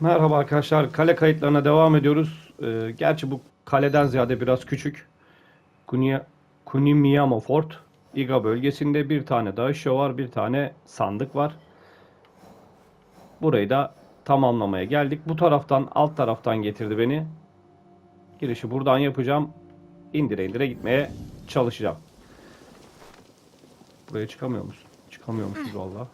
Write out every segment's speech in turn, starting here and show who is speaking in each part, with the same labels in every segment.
Speaker 1: Merhaba arkadaşlar. Kale kayıtlarına devam ediyoruz. Ee, gerçi bu kaleden ziyade biraz küçük. Kunya, Kunimiyama Fort. Iga bölgesinde bir tane daişo var. Bir tane sandık var. Burayı da tamamlamaya geldik. Bu taraftan alt taraftan getirdi beni. Girişi buradan yapacağım. İndire indire gitmeye çalışacağım. Buraya çıkamıyor musun? Çıkamıyormuşuz valla.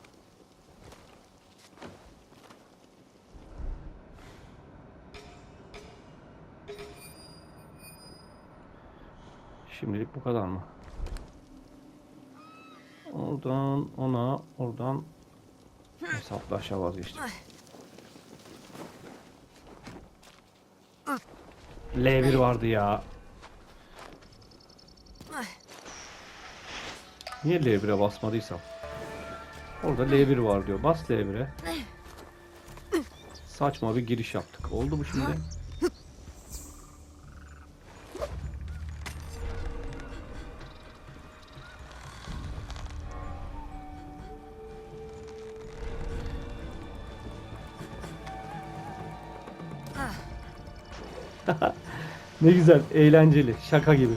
Speaker 1: Şimdilik bu kadar mı? Oradan ona, oradan hesaplaşa vazgeçtim. L1 vardı ya. Niye L1'e basmadıysam? Orada L1 var diyor. Bas L1'e. Saçma bir giriş yaptık. Oldu mu şimdi? Ne güzel, eğlenceli, şaka gibi.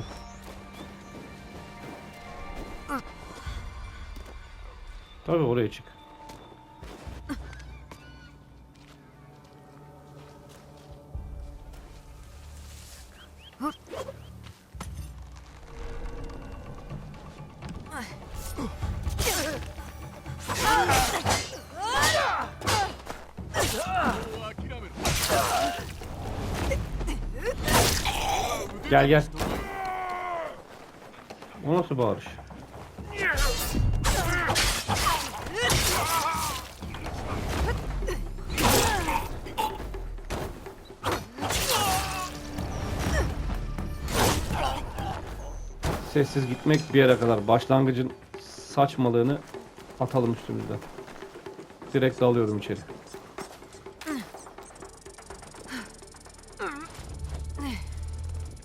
Speaker 1: Tabii oraya çık. Gel gel. O nasıl bağırış? Sessiz gitmek bir yere kadar. Başlangıcın saçmalığını atalım üstümüzden. Direkt alıyorum içeri.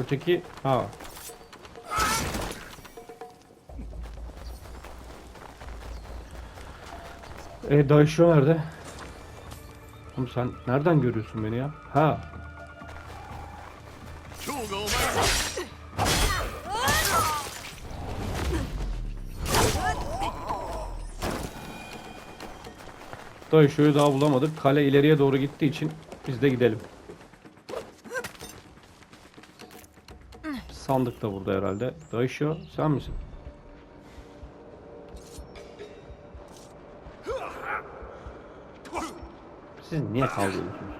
Speaker 1: Öteki ha. E Daisho nerede? Oğlum sen nereden görüyorsun beni ya? Ha. Daisho'yu daha bulamadık. Kale ileriye doğru gittiği için biz de gidelim. Sandık da burada herhalde. Daisho sen misin? Siz niye kavga ediyorsunuz?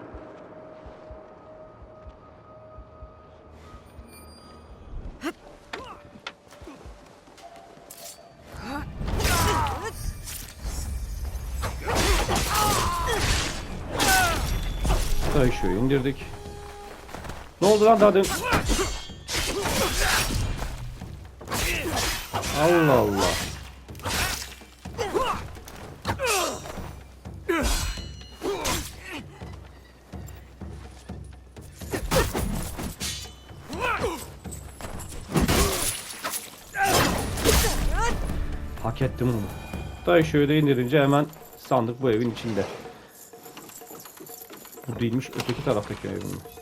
Speaker 1: Daisho'yu indirdik. Ne oldu lan daha dün? Allah Allah. Hak ettim onu. Dayı şöyle indirince hemen sandık bu evin içinde. Bu değilmiş öteki taraftaki evin.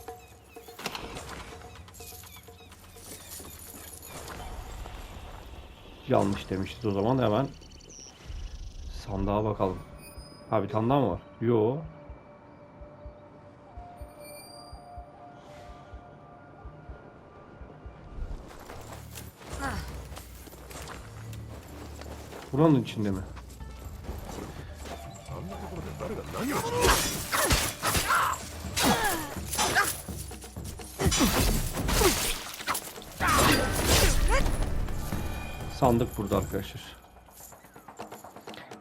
Speaker 1: Yanlış demişiz o zaman hemen sandığa bakalım. Ha bir tane daha mı var? Yo. Buranın içinde mi? Sandık burada arkadaşlar.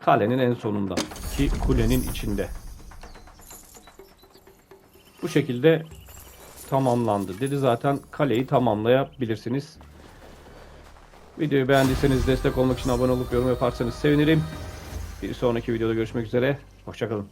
Speaker 1: Kalenin en sonunda ki kulenin içinde. Bu şekilde tamamlandı dedi. Zaten kaleyi tamamlayabilirsiniz. Videoyu beğendiyseniz destek olmak için abone olup yorum yaparsanız sevinirim. Bir sonraki videoda görüşmek üzere. Hoşçakalın.